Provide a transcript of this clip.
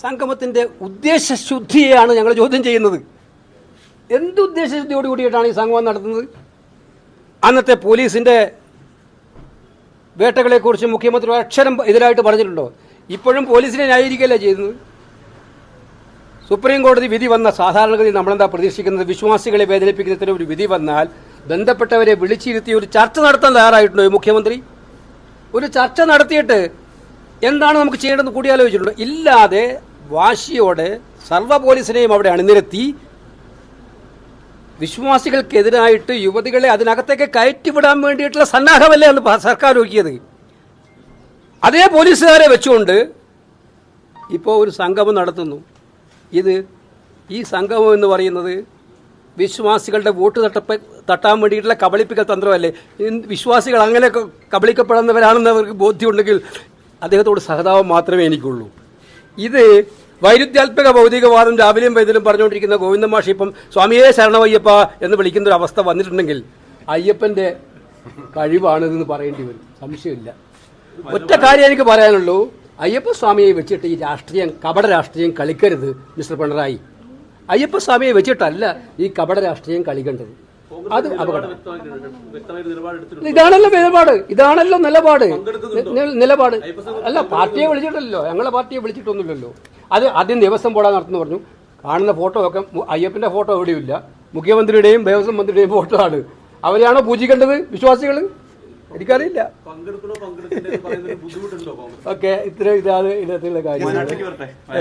സംഗമത്തിന്റെ ഉദ്ദേശശുദ്ധിയെയാണ് ഞങ്ങൾ ചോദ്യം ചെയ്യുന്നത്. എന്ത് ഉദ്ദേശശുദ്ധിയോട് കൂടിയിട്ടാണ് ഈ സംഗമം നടത്തുന്നത്? അന്നത്തെ പോലീസിന്റെ വേട്ടകളെക്കുറിച്ച് മുഖ്യമന്ത്രി അക്ഷരം ഇതിലായിട്ട് പറഞ്ഞിട്ടുണ്ടോ? ഇപ്പോഴും പോലീസിനെ ന്യായീകരിക്കുകയല്ല ചെയ്യുന്നത്? സുപ്രീം കോടതി വിധി വന്ന സാധാരണഗതി നമ്മളെന്താ പ്രതീക്ഷിക്കുന്നത്? വിശ്വാസികളെ വേദനിപ്പിക്കുന്നതിന് ഒരു വിധി വന്നാൽ ബന്ധപ്പെട്ടവരെ വിളിച്ചിരുത്തി ഒരു ചർച്ച നടത്താൻ തയ്യാറായിട്ടുണ്ടോ മുഖ്യമന്ത്രി? ഒരു ചർച്ച നടത്തിയിട്ട് എന്താണ് നമുക്ക് ചെയ്യേണ്ടതെന്ന് കൂടിയാലോചിച്ചിട്ടുള്ളൂ ഇല്ലാതെ വാശിയോടെ സർവ പോലീസിനെയും അവിടെ അണിനിരത്തി വിശ്വാസികൾക്കെതിരായിട്ട് യുവതികളെ അതിനകത്തേക്ക് കയറ്റിവിടാൻ വേണ്ടിയിട്ടുള്ള സന്നാഹമല്ലേ അന്ന് സർക്കാർ ഒരുക്കിയത്. അതേ പോലീസുകാരെ വെച്ചുകൊണ്ട് ഇപ്പോൾ ഒരു സംഗമം നടത്തുന്നു. ഇത് ഈ സംഗമം എന്ന് പറയുന്നത് വിശ്വാസികളുടെ വോട്ട് തട്ടപ്പ തട്ടാൻ വേണ്ടിയിട്ടുള്ള കബളിപ്പിക്കൽ തന്ത്രമല്ലേ? വിശ്വാസികൾ അങ്ങനെ കബളിക്കപ്പെടുന്നവരാണെന്ന് അവർക്ക് ബോധ്യമുണ്ടെങ്കിൽ അദ്ദേഹത്തോട് സഹതാപം മാത്രമേ എനിക്കുള്ളൂ. ഇത് വൈരുദ്ധ്യാത്മക ഭൗതികവാദം രാവിലെയും വൈദ്യുതിലും പറഞ്ഞുകൊണ്ടിരിക്കുന്ന ഗോവിന്ദ മാഷി ഇപ്പം സ്വാമിയെ ശരണവയ്യപ്പ എന്ന് വിളിക്കുന്ന ഒരു അവസ്ഥ വന്നിട്ടുണ്ടെങ്കിൽ അയ്യപ്പന്റെ കഴിവാണിതെന്ന് പറയേണ്ടി വരും. സംശയമില്ല. ഒറ്റ കാര്യം എനിക്ക് പറയാനുള്ളൂ. അയ്യപ്പ സ്വാമിയെ വെച്ചിട്ട് ഈ രാഷ്ട്രീയം കപട രാഷ്ട്രീയം കളിക്കരുത് മിസ്റ്റർ പിണറായി. അയ്യപ്പ സ്വാമിയെ വെച്ചിട്ടല്ല ഈ കപട രാഷ്ട്രീയം കളിക്കേണ്ടത്. അത് അപകടം. ഇതാണല്ലോ നിലപാട്. ഇതാണല്ലോ നിലപാട്. നിലപാട്. അല്ല പാർട്ടിയെ വിളിച്ചിട്ടല്ലോ ഞങ്ങളെ പാർട്ടിയെ വിളിച്ചിട്ടൊന്നുമില്ലല്ലോ. അത് ആദ്യം ദേവസ്വം ബോർഡാ നടത്തുന്നു പറഞ്ഞു. കാണുന്ന ഫോട്ടോ ഒക്കെ അയ്യപ്പന്റെ ഫോട്ടോ എവിടെയില്ല മുഖ്യമന്ത്രിയുടെയും ദേവസ്വം മന്ത്രിയുടെയും ഫോട്ടോ ആണ്. അവരെയാണോ പൂജിക്കേണ്ടത് വിശ്വാസികൾ എനിക്കറിയില്ല. ഓക്കെ ഇത്ര ഇതാണ് ഇതിനകത്തുള്ള കാര്യം